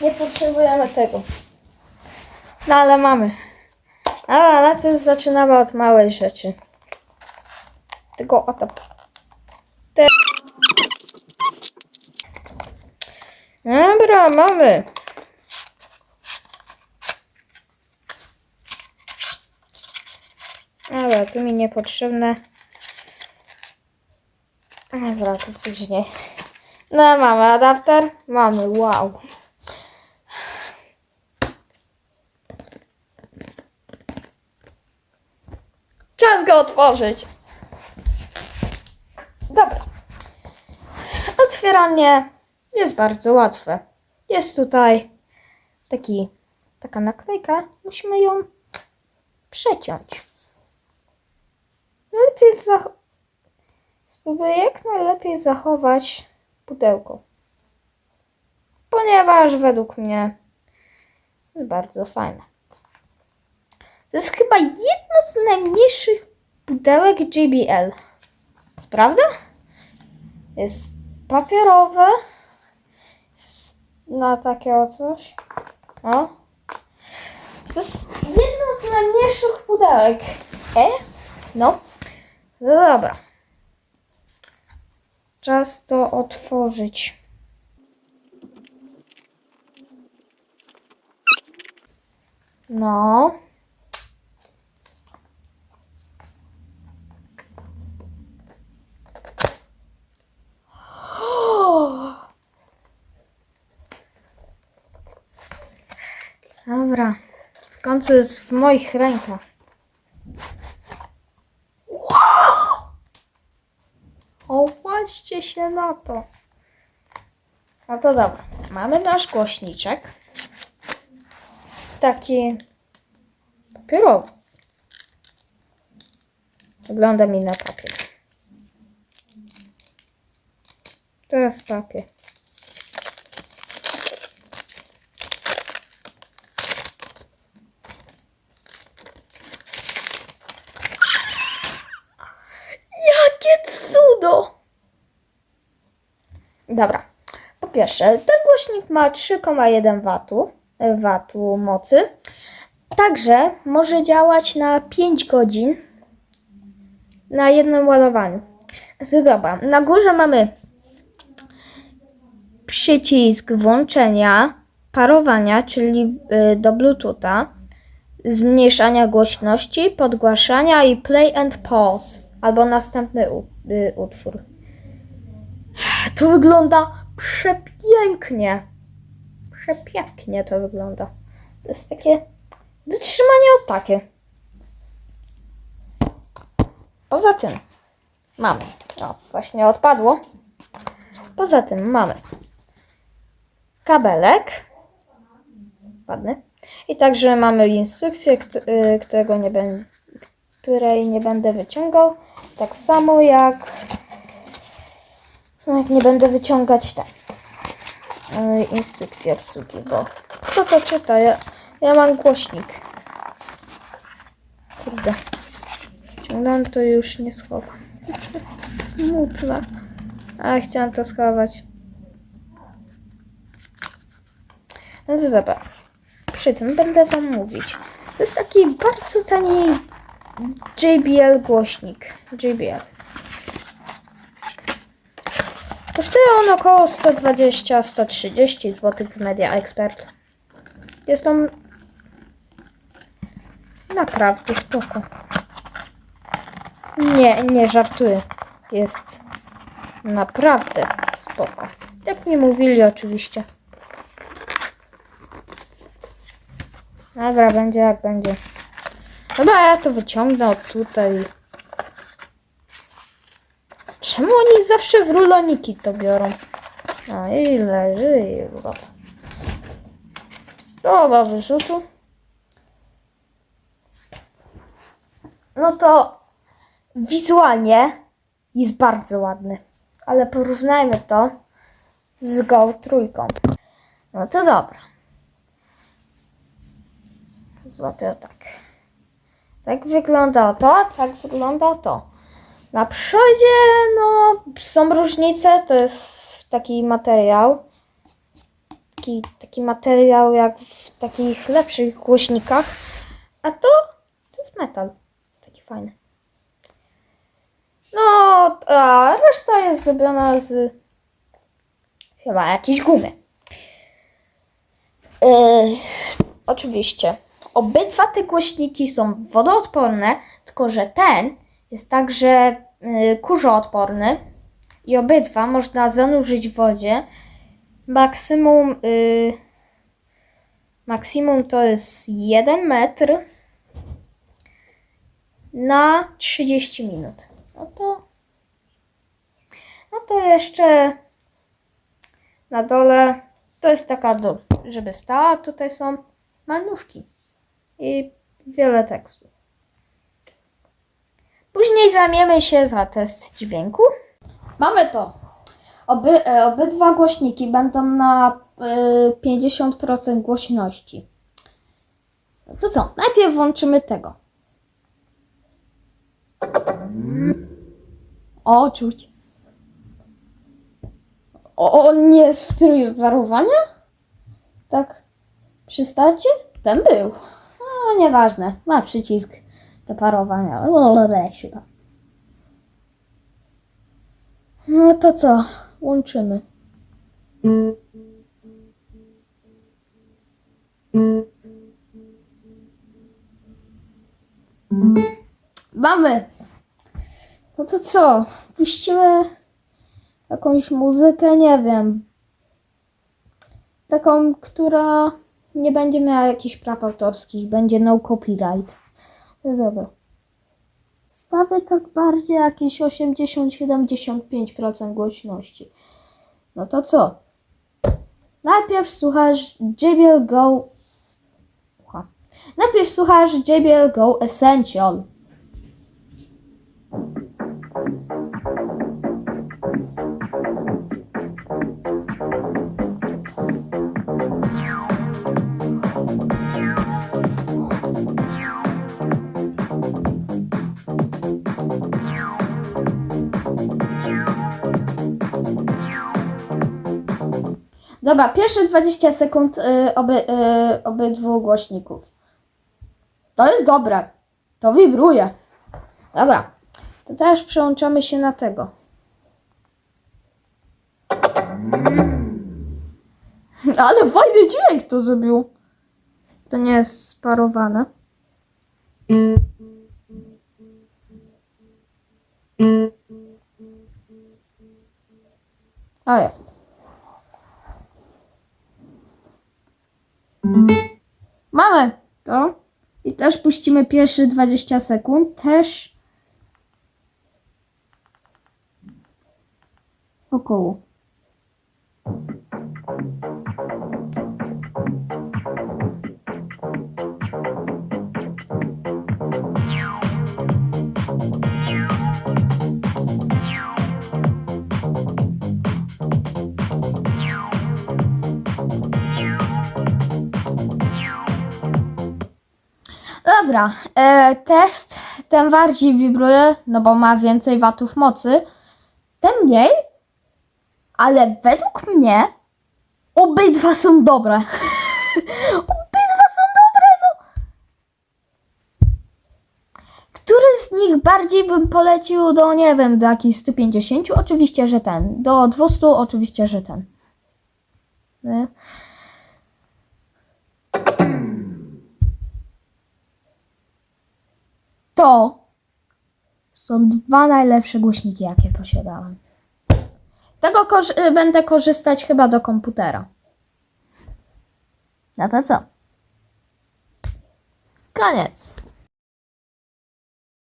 Nie potrzebujemy tego. No ale mamy. Ale najpierw zaczynamy od małej rzeczy. Tego oto. Te... Dobra, mamy. Dobra, to mi niepotrzebne. Dobra, to później. No, mamy adapter. Mamy, wow. Czas go otworzyć. Dobra. Otwieranie jest bardzo łatwe. Jest tutaj taki, taka naklejka. Musimy ją przeciąć. Najlepiej spróbuję jak najlepiej zachować pudełko. Ponieważ według mnie jest bardzo fajne. To jest chyba jedno z najmniejszych pudełek JBL. Co prawda? Jest papierowe. Jest na takie o coś. O. To jest jedno z najmniejszych pudełek. E? No. No dobra. Czas to otworzyć. No. Dobra. W końcu jest w moich rękach. O, patrzcie się na to. No to dobra. Mamy nasz głośniczek. Taki papierowy. Wygląda mi na papier. To jest papier. Jakie Dobra. Po pierwsze, ten głośnik ma 3,1 watu, e, watu mocy. Także może działać na 5 godzin na jednym ładowaniu. Dobra, na górze mamy przycisk włączenia, parowania, czyli y, do Bluetootha, zmniejszania głośności, podgłaszania i play and pause, albo następny y, utwór. To wygląda przepięknie. Przepięknie to wygląda. To jest takie do trzymania o takie. Poza tym mamy. O, właśnie odpadło. Poza tym mamy kabelek. Ładny. I także mamy instrukcję, y, którego nie będę, której nie będę wyciągał. Tak samo jak, samo jak nie będę wyciągać te y, instrukcje obsługi, bo kto to czyta? Ja, ja mam głośnik. Kurde. Ciągnąłem to już nie schowam. Smutne. A chciałam to schować. No dobra. Przy tym będę wam mówić. To jest taki bardzo tani JBL głośnik. JBL. Kosztuje on około 120-130 zł w Media Expert. Jest on naprawdę spoko. Nie, nie żartuję. Jest naprawdę spoko. Jak mi mówili oczywiście. Dobra, będzie jak będzie. Dobra, ja to wyciągnę od tutaj. Czemu oni zawsze w ruloniki to biorą? No i leży i. Dobra, wyrzutu. No to wizualnie jest bardzo ładny. Ale porównajmy to z Go trójką. No to dobra. Złapię tak. Tak wygląda to, tak wygląda to. Na przodzie, no, są różnice, to jest taki materiał. taki, taki materiał jak w takich lepszych głośnikach. A to, to jest metal. Taki fajny. No, a reszta jest zrobiona z chyba jakiejś gumy. Yy, oczywiście. Obydwa te głośniki są wodoodporne, tylko że ten jest także yy, kurzoodporny i obydwa można zanurzyć w wodzie. Maksimum, yy, maksimum to jest 1 metr na 30 minut. No to, no to jeszcze na dole to jest taka do, żeby stała. Tutaj są maluszki i wiele tekstu. Później zamiemy się za test dźwięku. Mamy to. Oby, e, obydwa głośniki będą na e, 50% głośności. No to co? Najpierw włączymy tego. O, czuć. O, on nie jest w trybie parowania? Tak, przy starcie? Ten był. No, nieważne. Ma przycisk do parowania. Lolole, chyba. No to co? Łączymy. Mamy. No to co? Puścimy jakąś muzykę, nie wiem. Taką, która nie będzie miała jakichś praw autorskich, będzie no copyright. Dobra. Stawię tak bardziej jakieś 80-75% głośności. No to co? Najpierw słuchasz JBL Go. Najpierw słuchasz JBL Go Essential. Dobra, pierwsze 20 sekund y, oby, y, obydwu głośników. To jest dobre. To wibruje. Dobra, to teraz przełączamy się na tego. Ale fajny dźwięk to zrobił. To nie jest sparowane. A jest. Też puścimy pierwsze 20 sekund. Też około. Dobra, e, test ten bardziej wibruje, no bo ma więcej watów mocy, ten mniej, ale według mnie obydwa są dobre. obydwa są dobre, no. Który z nich bardziej bym polecił do, nie wiem, do jakichś 150? Oczywiście, że ten. Do 200 oczywiście, że ten. Nie? To są dwa najlepsze głośniki, jakie posiadałem. Tego korzy- będę korzystać chyba do komputera. No to co? Koniec.